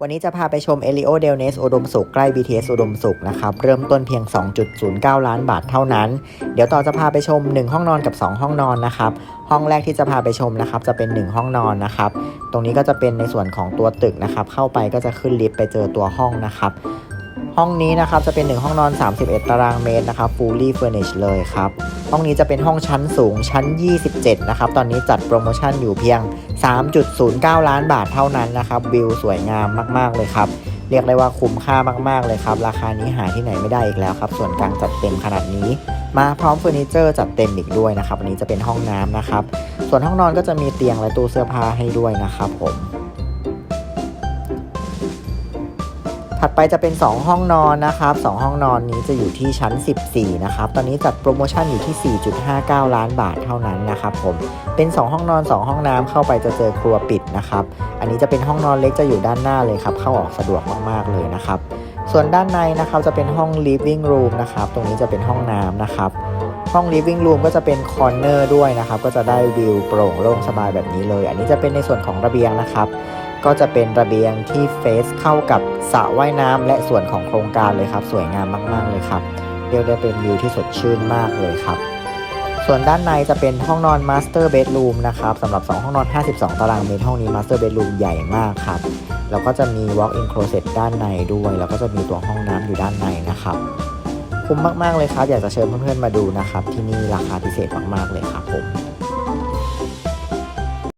วันนี้จะพาไปชมเอลิโอเดลเนสอุดมสุขใกล้ BTS อุดมสุขนะครับ เริ่มต้นเพียง 2.09 ล้านบาทเท่านั้น เดี๋ยวต่อจะพาไปชม 1 ห้องนอนกับ 2 ห้องนอนนะครับ ห้องแรกที่จะพาไปชมนะครับ จะเป็น 1 ห้องนอนนะครับ ตรงนี้ก็จะเป็นในส่วนของตัวตึกนะครับ เข้าไปก็จะขึ้นลิฟต์ไปเจอตัวห้องนะครับ ห้องนี้นะครับจะเป็น1ห้องนอน 31 ตารางเมตรนะครับ fully furnished เลยครับ ห้องนี้จะเป็นห้องชั้นสูงชั้น 27 นะครับ ตอนนี้จัดโปรโมชั่นอยู่เพียง 3.09 ล้านบาทเท่านั้นนะครับ วิวสวยงามมาก ๆ เลยครับ เรียกได้ว่าคุ้มค่ามาก ๆ เลยครับ ราคานี้หาที่ไหนไม่ได้อีกแล้วครับ ส่วนกลางจัดเต็มขนาดนี้ มาพร้อมเฟอร์นิเจอร์จัดเต็มอีกด้วยนะครับอันนี้จะเป็นห้องน้ำนะครับ ส่วนห้องนอนก็จะมีเตียงและตู้เสื้อผ้าให้ด้วยนะครับผม ถัดไปจะเป็น 2 ห้องนอนนะครับ2ห้องนอนนี้จะอยู่ที่ชั้น 14 นะครับ ตอนนี้จัดโปรโมชั่นอยู่ที่ 4.59 ล้านบาทเท่านั้นนะครับผมเป็น 2 ห้องนอน 2 ห้องน้ำเข้าไปจะเจอครัวปิดนะครับ อันนี้จะเป็นห้องนอนเล็กจะอยู่ด้านหน้าเลยครับเข้าออกสะดวกมากๆเลยนะครับ ส่วนด้านในนะครับจะเป็นห้อง living room นะครับตรงนี้จะเป็นห้องน้ำนะครับห้อง living room ก็จะเป็นคอร์เนอร์ด้วยนะครับ ก็จะได้วิวโปร่งโล่งสบายแบบนี้เลย อันนี้จะเป็นในส่วนของระเบียงนะครับ ก็จะเป็นระเบียงที่เฟซเข้ากับสระว่ายน้ำและส่วนของโครงการเลยครับ สวยงามมากๆเลยครับเรียกได้เป็นวิวที่สดชื่นมากเลยครับ ส่วนด้านในจะเป็นห้องนอน Master Bedroom นะครับสำหรับ 2 ห้องนอน 52 ตารางเมตรห้องนี้ Master Bedroom ใหญ่มากครับ แล้วก็จะมี Walk-in Closet ด้านในด้วย แล้วก็จะมีตัวห้องน้ำอยู่ด้านในนะครับคุ้มมาก ๆ เลยครับ อยากจะเชิญเพื่อนๆมาดูนะครับ ที่นี่ราคาพิเศษมาก ๆ เลยครับผม